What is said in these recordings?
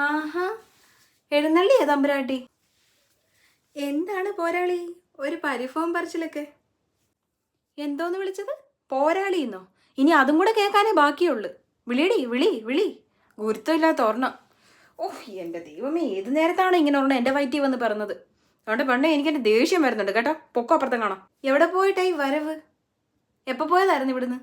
ആഹാ. എഴുന്നള്ളിയേ തമ്പുരാട്ടി എന്താണ് പോരാളി? ഒരു പരിഭവം പറിച്ചിലൊക്കെ. എന്തോന്ന് വിളിച്ചത്? പോരാളിന്നോ? ഇനി അതും കൂടെ കേൾക്കാനേ ബാക്കിയുള്ളു. വിളിയടി വിളി വിളി. ഗുരുത്തമില്ലാത്ത ഓർണ ഓഹ് എന്റെ ദൈവമേ ഏത് നേരത്താണ് ഇങ്ങനെ ഒരെണ്ണം എന്റെ വയറ്റിൽ വന്ന് പറഞ്ഞത് അതുകൊണ്ട് പെണ്ണെ എനിക്ക് എന്റെ ദേഷ്യം വരുന്നുണ്ട് കേട്ടോ. പൊക്കോ അപ്പുറത്തെ കാണാം. എവിടെ പോയിട്ടായി വരവ്? എപ്പോൾ പോയതായിരുന്നു ഇവിടുന്ന്?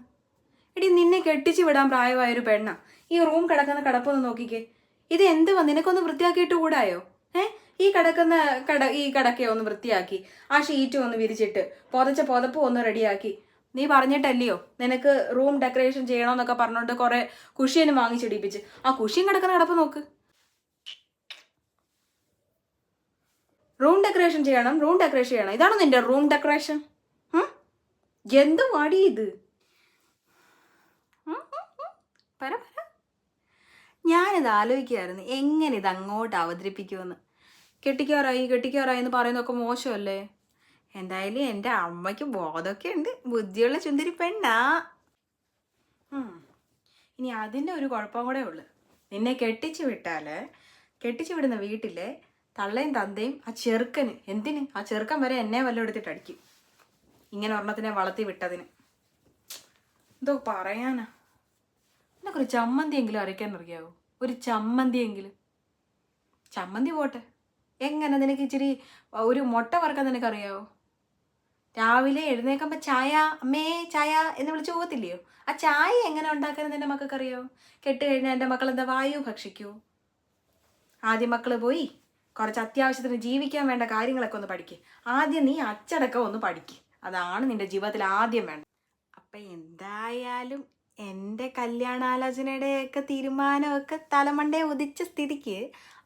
എടി നിന്നെ കെട്ടിച്ച് വിടാൻ പ്രായമായൊരു പെണ്ണ. ഈ റൂം കിടക്കുന്ന കിടപ്പൊന്ന് നോക്കിക്കേ. ഇത് എന്തുവാ നിനക്കൊന്ന് വൃത്തിയാക്കിയിട്ട് കൂടായോ? ഏ? ഈ കിടക്കുന്ന കട ഈ കടക്കെ ഒന്ന് വൃത്തിയാക്കി. ആ ഷീറ്റ് ഒന്ന് വിരിച്ചിട്ട് പുതച്ച പുതപ്പ് ഒന്ന് റെഡിയാക്കി. നീ പറഞ്ഞിട്ടല്ലയോ? നിനക്ക് റൂം ഡെക്കറേഷൻ ചെയ്യണമെന്നൊക്കെ പറഞ്ഞുകൊണ്ട് കുറെ കുഷ്യനും വാങ്ങിച്ചിടിപ്പിച്ച് ആ കുഷ്യൻ കിടക്കുന്ന കിടപ്പ് നോക്ക്. റൂം ഡെക്കറേഷൻ ചെയ്യണം റൂം ഡെക്കറേഷൻ ചെയ്യണം. ഇതാണോ നിന്റെ റൂം ഡെക്കറേഷൻ എന്ത് വാടി ഇത്? പര പറ ഞാനിത് ആലോചിക്കുകയായിരുന്നു എങ്ങനെ ഇത് അങ്ങോട്ട് അവതരിപ്പിക്കുമെന്ന്. കെട്ടിക്കാറായി കെട്ടിക്കാറായി എന്ന് പറയുന്നതൊക്കെ മോശമല്ലേ? എന്തായാലും എന്റെ അമ്മയ്ക്ക് ബോധമൊക്കെ ഉണ്ട്. ബുദ്ധിയുള്ള ചുന്തിരി പെണ്ണാ. ഇനി അതിന്റെ ഒരു കുഴപ്പം കൂടെ ഉള്ളു. നിന്നെ കെട്ടിച്ചു വിട്ടാൽ കെട്ടിച്ചു വിടുന്ന വീട്ടിലെ തള്ളയും തന്തയും ആ ചെറുക്കന് എന്തിന്? ആ ചെറുക്കൻ വരെ എന്നെ വല്ലതും എടുത്തിട്ട് അടിക്കും. ഇങ്ങനെ ഒരെണ്ണത്തിനെ വളർത്തി വിട്ടതിന്. എന്തോ പറയാനാ? എന്നൊക്കെ ഒരു ചമ്മന്തിയെങ്കിലും അരയ്ക്കാൻ അറിയാവോ ഒരു ചമ്മന്തിയെങ്കിലും. ചമ്മന്തി പോട്ടെ. എങ്ങനെ നിനക്ക് ഇച്ചിരി ഒരു മുട്ട വറക്കാൻ നിനക്കറിയാവോ? രാവിലെ എഴുന്നേക്കുമ്പോൾ ചായ അമ്മേ ചായ എന്ന് വിളിച്ച് പോകത്തില്ലയോ? ആ ചായ എങ്ങനെ ഉണ്ടാക്കാൻ എന്റെ മക്കൾക്ക് അറിയാവോ കെട്ട് കഴിഞ്ഞാൽ എന്റെ മക്കൾ എന്താ വായു ഭക്ഷിക്കൂ? ആദ്യം മക്കൾ പോയി കുറച്ച് അത്യാവശ്യത്തിന് ജീവിക്കാൻ വേണ്ട കാര്യങ്ങളൊക്കെ ഒന്ന് പഠിക്ക്. ആദ്യം നീ അച്ചടക്കം ഒന്ന് പഠിക്ക്. അതാണ് നിന്റെ ജീവിതത്തിൽ ആദ്യം വേണ്ടത്. അപ്പം എന്തായാലും എന്റെ കല്യാണാലോചനയുടെയൊക്കെ തീരുമാനമൊക്കെ തലമണ്ടേ ഉദിച്ച സ്ഥിതിക്ക്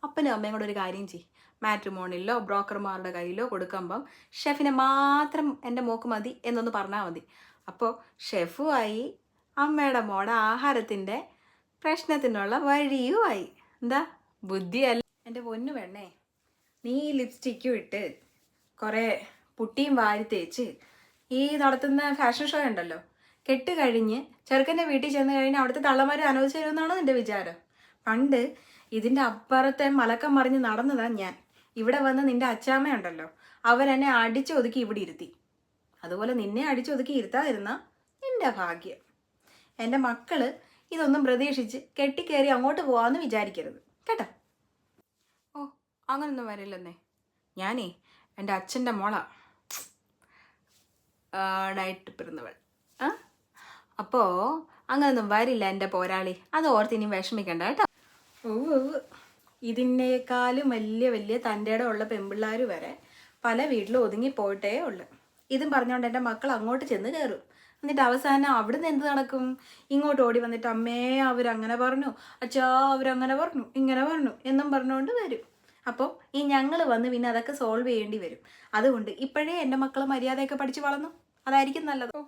അപ്പനും അമ്മയും കൂടെ ഒരു കാര്യം ചെയ്യും. മാട്രിമോണിലോ ബ്രോക്കർമാരുടെ കയ്യിലോ കൊടുക്കുമ്പം ഷെഫിനെ മാത്രം എന്റെ മോക്ക് മതി എന്നൊന്ന് പറഞ്ഞാൽ മതി. അപ്പോൾ ഷെഫുമായി അമ്മയുടെ മോടെ ആഹാരത്തിന്റെ പ്രശ്നത്തിനുള്ള വഴിയുമായി. എന്താ? ബുദ്ധിയല്ല. എന്റെ പൊന്നു പെണ്ണേ നീ ലിപ്സ്റ്റിക്കും ഇട്ട് കുറേ പുട്ടിയും വാരി തേച്ച് ഈ നടത്തുന്ന ഫാഷൻ ഷോ ഉണ്ടല്ലോ കെട്ട് കഴിഞ്ഞ് ചെറുക്കന്റെ വീട്ടിൽ ചെന്ന് കഴിഞ്ഞ് അവിടുത്തെ തള്ളമാർ അനുവദിച്ചു തരുമെന്നാണോ എന്റെ വിചാരം? പണ്ട് ഇതിന്റെ അപ്പുറത്തെ മലക്കം മറിഞ്ഞ് നടന്നതാണ് ഞാൻ. ഇവിടെ വന്ന് നിന്റെ അച്ചാമ്മയുണ്ടല്ലോ. അവരെന്നെ അടിച്ചൊതുക്കി ഇവിടെ ഇരുത്തി. അതുപോലെ നിന്നെ അടിച്ചൊതുക്കി ഇരുത്താതിരുന്ന എന്റെ ഭാഗ്യം. എന്റെ മക്കൾ ഇതൊന്നും പ്രതീക്ഷിച്ച് കെട്ടിക്കയറി അങ്ങോട്ട് പോവാന്ന് വിചാരിക്കരുത്. കേട്ടോ? ഓ അങ്ങനൊന്നും വരില്ലെന്നേ. ഞാനേ എന്റെ അച്ഛന്റെ മോളാ. ഡയറ്റ് പിറന്നവൾ ആ? അപ്പോൾ അങ്ങനൊന്നും വരില്ല എന്റെ പോരാളി. അത് ഓർത്ത് ഇനി വിഷമിക്കണ്ട കേട്ടോ. ഓ ഇതിനേക്കാളും വലിയ വലിയ തന്റെ ഇടം ഉള്ള പെൺപിള്ളേർ വരെ പല വീട്ടിലും ഒതുങ്ങി പോയിട്ടേ ഉള്ളു. ഇതും പറഞ്ഞുകൊണ്ട് എന്റെ മക്കൾ അങ്ങോട്ട് ചെന്ന് കയറും. എന്നിട്ട് അവസാനം അവിടുന്ന് എന്ത് നടക്കും? ഇങ്ങോട്ട് ഓടി വന്നിട്ട് അമ്മേ അവരങ്ങനെ പറഞ്ഞു. അച്ഛാ അവരങ്ങനെ പറഞ്ഞു. ഇങ്ങനെ പറഞ്ഞു. എന്നും പറഞ്ഞുകൊണ്ട് വരും. അപ്പോൾ ഈ ഞങ്ങൾ വന്ന് പിന്നെ അതൊക്കെ സോൾവ് ചെയ്യേണ്ടി വരും. അതുകൊണ്ട് ഇപ്പോഴേ എന്റെ മക്കൾ മര്യാദയൊക്കെ പഠിച്ച് വളർന്നു. അതായിരിക്കും നല്ലത്.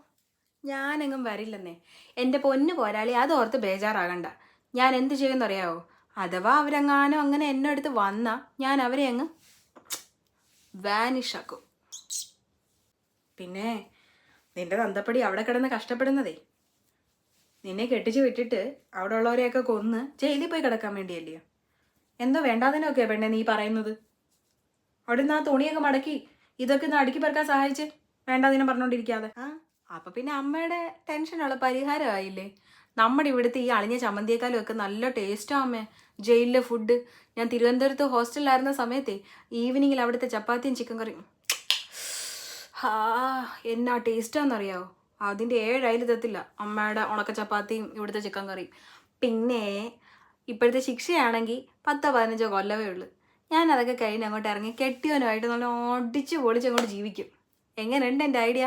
ഞാനെങ്ങും വരില്ലെന്നേ. എന്റെ പൊന്ന് പോരാളി അത് അതോർത്ത് ബേജാറാകണ്ട. ഞാൻ എന്ത് ചെയ്യുമെന്നറിയാവോ അഥവാ അവരെങ്ങാനും അങ്ങനെ എന്നെ അടുത്ത് വന്നാൽ ഞാൻ അവരെ അങ്ങ് വാനിഷാക്കും. പിന്നെ നിന്റെ തന്തപ്പടി അവിടെ കിടന്ന് കഷ്ടപ്പെടുന്നതേ. നിന്നെ കെട്ടിച്ച് വിട്ടിട്ട് അവിടെ ഉള്ളവരെയൊക്കെ കൊന്ന് ജയിലിൽ പോയി കിടക്കാൻ വേണ്ടിയല്ലയോ എന്തോ വേണ്ടാതിനൊക്കെയാ പെണ്ണെ നീ പറയുന്നത്. അവിടെ നിന്ന് ആ തുണിയൊക്കെ മടക്കി ഇതൊക്കെ ഒന്ന് അടുക്കി പെറുക്കാൻ സഹായിച്ച് വേണ്ടാതിനെ പറഞ്ഞുകൊണ്ടിരിക്കാതെ ആ അപ്പൊ പിന്നെ അമ്മയുടെ ടെൻഷനുള്ള പരിഹാരമായില്ലേ? നമ്മുടെ ഇവിടുത്തെ ഈ അളിഞ്ഞ ചമ്മന്തിയേക്കാളും ഒക്കെ നല്ല ടേസ്റ്റ് അമ്മേ. ജയിലിലെ ഫുഡ് ഞാൻ തിരുവനന്തപുരത്ത് ഹോസ്റ്റലിലായിരുന്ന സമയത്തെ ഈവനിങ്ങിൽ അവിടുത്തെ ചപ്പാത്തിയും ചിക്കൻ കറിയും. ഹാ എന്നാ ടേസ്റ്റാണെന്നറിയാവോ അതിന്റെ ഏഴായാലും തെത്തില്ല അമ്മയുടെ ഉണക്ക ചപ്പാത്തിയും ഇവിടുത്തെ ചിക്കൻ കറിയും. പിന്നെ ഇപ്പോഴത്തെ ശിക്ഷയാണെങ്കിൽ പത്തോ പതിനഞ്ചോ കൊല്ലവേ ഉള്ളൂ. ഞാൻ അതൊക്കെ കഴിഞ്ഞ് അങ്ങോട്ട് ഇറങ്ങി കെട്ടിയവനുമായിട്ട് നല്ല ഓടിച്ച് പൊളിച്ച് അങ്ങോട്ട് ജീവിക്കും. എങ്ങനെയുണ്ട് എന്റെ ഐഡിയ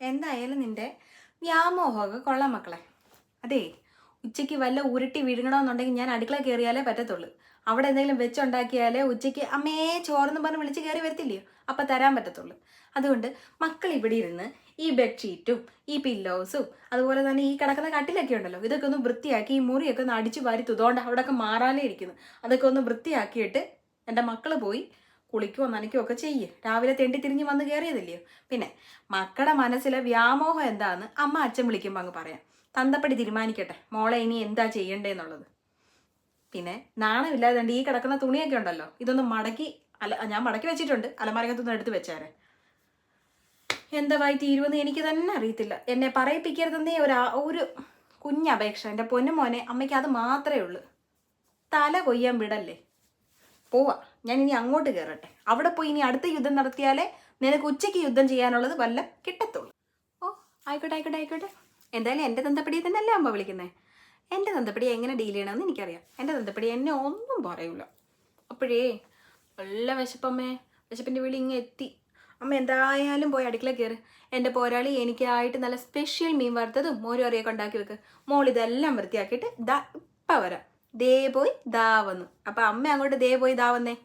എന്തായാലും നിന്റെ വ്യാമോഹമൊക്കെ കൊള്ളാം മക്കളെ. അതെ ഉച്ചയ്ക്ക് വല്ല ഉരുട്ടി വിഴുങ്ങണമെന്നുണ്ടെങ്കിൽ ഞാൻ അടുക്കള കയറിയാലേ പറ്റത്തുള്ളൂ. അവിടെ എന്തെങ്കിലും വെച്ചുണ്ടാക്കിയാലേ ഉച്ചയ്ക്ക് അമ്മേ ചോറെന്ന് പറഞ്ഞ് വിളിച്ച് കയറി വരത്തില്ലയോ? അപ്പം തരാൻ പറ്റത്തുള്ളൂ. അതുകൊണ്ട് മക്കൾ ഇവിടെ ഇരുന്ന് ഈ ബെഡ്ഷീറ്റും ഈ പില്ലോസും അതുപോലെ തന്നെ ഈ കിടക്കുന്ന കട്ടിലൊക്കെ ഉണ്ടല്ലോ ഇതൊക്കെ ഒന്ന് വൃത്തിയാക്കി ഈ മുറിയൊക്കെ ഒന്ന് അടിച്ചു വാരി തുതോണ്ട് അവിടെയൊക്കെ മാറാലേ ഇരിക്കുന്നു. അതൊക്കെ ഒന്ന് വൃത്തിയാക്കിയിട്ട് എന്റെ മക്കൾ പോയി കുളിക്കുകയോ നനയ്ക്കുകയോ ഒക്കെ ചെയ്യ്. രാവിലെ തെണ്ടി തിരിഞ്ഞ് വന്ന് കയറിയതില്ലയോ പിന്നെ മക്കളുടെ മനസ്സിലെ വ്യാമോഹം എന്താന്ന് അമ്മ അച്ഛൻ വിളിക്കുമ്പോൾ അങ്ങ് പറയാം. തന്തപ്പടി തീരുമാനിക്കട്ടെ. മോളെ ഇനി എന്താ ചെയ്യണ്ടേന്നുള്ളത് പിന്നെ നാണമില്ലാതെ ഈ കിടക്കുന്ന തുണിയൊക്കെ ഉണ്ടല്ലോ. ഇതൊന്ന് മടക്കി അല്ല ഞാൻ മടക്കി വെച്ചിട്ടുണ്ട്. അലമാരകത്തൊന്നും എടുത്ത് വെച്ചേരെ. എന്താ വായി തീരുമെന്ന് എനിക്ക് തന്നെ അറിയത്തില്ല. എന്നെ പറയിപ്പിക്കരുതെന്നേ ഒരു ഒരു കുഞ്ഞപേക്ഷ. എന്റെ പൊന്നുമോനെ അമ്മയ്ക്ക് അത് മാത്രമേ ഉള്ളൂ. തല കൊയ്യാൻ വിടല്ലേ? പോവാ. ഞാൻ ഇനി അങ്ങോട്ട് കയറട്ടെ അവിടെ പോയി ഇനി അടുത്ത യുദ്ധം നടത്തിയാലേ നിനക്ക് ഉച്ചയ്ക്ക് യുദ്ധം ചെയ്യാനുള്ളത് വല്ല കിട്ടത്തുള്ളൂ. ഓ ആയിക്കോട്ടെ ആയിക്കോട്ടെ ആയിക്കോട്ടെ. എന്തായാലും എന്റെ തന്തപ്പടിയെ തന്നെ അല്ലേ അമ്മ വിളിക്കുന്നത് എന്റെ തന്തപ്പടി എങ്ങനെ ഡീൽ ചെയ്യണമെന്ന് എനിക്കറിയാം. എന്റെ തന്തപ്പടി എന്നെ ഒന്നും പറയൂല. അപ്പോഴേ നല്ല വിശപ്പമ്മേ. വിശപ്പിന്റെ വിളി ഇങ്ങ് എത്തി. അമ്മ എന്തായാലും പോയി അടുക്കള കയറി എന്റെ പോരാളി എനിക്കായിട്ട് നല്ല സ്പെഷ്യൽ മീൻ വറുത്തതും മോരും അറിയൊക്കെ ഉണ്ടാക്കി വെക്ക്. മോൾ ഇതെല്ലാം വൃത്തിയാക്കിയിട്ട് ദാ ഇപ്പം വരാം. ദേ പോയി ദാവന്നു വന്നു. അപ്പം അമ്മ അങ്ങോട്ട് ദേ പോയി ദാ വന്നേ.